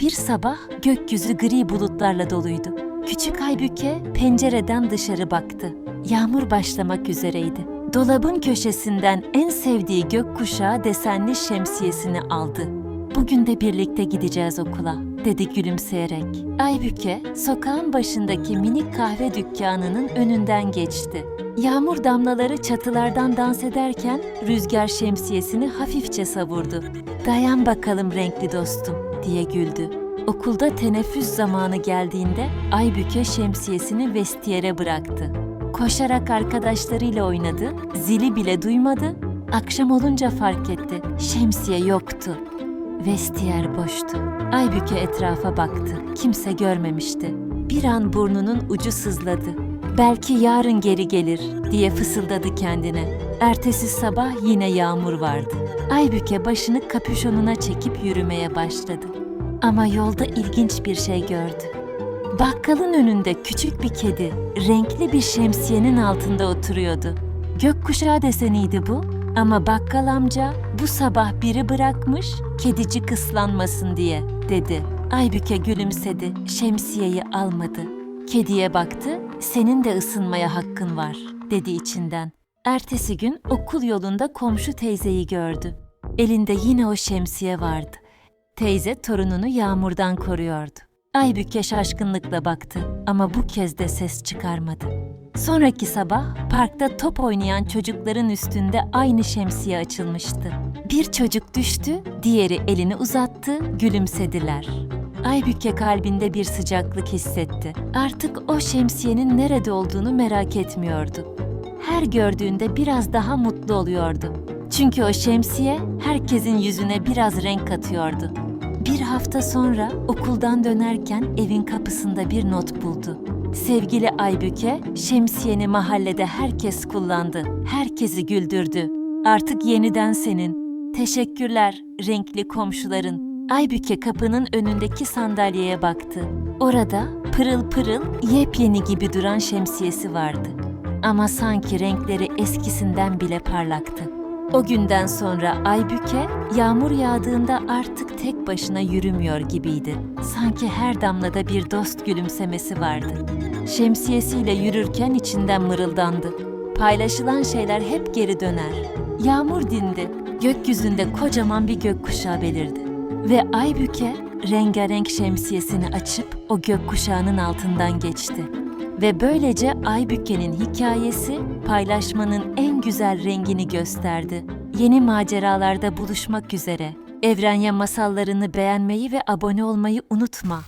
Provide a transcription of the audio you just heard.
Bir sabah gökyüzü gri bulutlarla doluydu. Küçük Aybüke pencereden dışarı baktı. Yağmur başlamak üzereydi. Dolabın köşesinden en sevdiği gökkuşağı desenli şemsiyesini aldı. Bugün de birlikte gideceğiz okula, dedi gülümseyerek. Aybüke, sokağın başındaki minik kahve dükkanının önünden geçti. Yağmur damlaları çatılardan dans ederken rüzgar şemsiyesini hafifçe savurdu. Dayan bakalım renkli dostum, diye güldü. Okulda teneffüs zamanı geldiğinde Aybüke şemsiyesini vestiyere bıraktı. Koşarak arkadaşlarıyla oynadı, zili bile duymadı. Akşam olunca fark etti, şemsiye yoktu. Vestiyer boştu. Aybüke etrafa baktı. Kimse görmemişti. Bir an burnunun ucu sızladı. Belki yarın geri gelir diye fısıldadı kendine. Ertesi sabah yine yağmur vardı. Aybüke başını kapüşonuna çekip yürümeye başladı. Ama yolda ilginç bir şey gördü. Bakkalın önünde küçük bir kedi renkli bir şemsiyenin altında oturuyordu. Gökkuşağı deseniydi bu ama bakkal amca bu sabah biri bırakmış kedicik ıslanmasın diye dedi. Aybüke gülümsedi, şemsiyeyi almadı. Kediye baktı, senin de ısınmaya hakkın var dedi içinden. Ertesi gün okul yolunda komşu teyzeyi gördü. Elinde yine o şemsiye vardı. Teyze torununu yağmurdan koruyordu. Aybüke şaşkınlıkla baktı ama bu kez de ses çıkarmadı. Sonraki sabah parkta top oynayan çocukların üstünde aynı şemsiye açılmıştı. Bir çocuk düştü, diğeri elini uzattı, gülümsediler. Aybüke kalbinde bir sıcaklık hissetti. Artık o şemsiyenin nerede olduğunu merak etmiyordu. Her gördüğünde biraz daha mutlu oluyordu. Çünkü o şemsiye herkesin yüzüne biraz renk katıyordu. Bir hafta sonra okuldan dönerken evin kapısında bir not buldu. Sevgili Aybüke, şemsiyeni mahallede herkes kullandı. Herkesi güldürdü. Artık yeniden senin. Teşekkürler renkli komşuların. Aybüke kapının önündeki sandalyeye baktı. Orada pırıl pırıl yepyeni gibi duran şemsiyesi vardı. Ama sanki renkleri eskisinden bile parlaktı. O günden sonra Aybüke yağmur yağdığında artık tek başına yürümüyor gibiydi. Sanki her damlada bir dost gülümsemesi vardı. Şemsiyesiyle yürürken içinden mırıldandı. Paylaşılan şeyler hep geri döner. Yağmur dindi. Gökyüzünde kocaman bir gökkuşağı belirdi. Ve Aybüke rengarenk şemsiyesini açıp o gökkuşağının altından geçti. Ve böylece Aybüke'nin hikayesi paylaşmanın en güzel rengini gösterdi. Yeni maceralarda buluşmak üzere. Evrenya masallarını beğenmeyi ve abone olmayı unutma.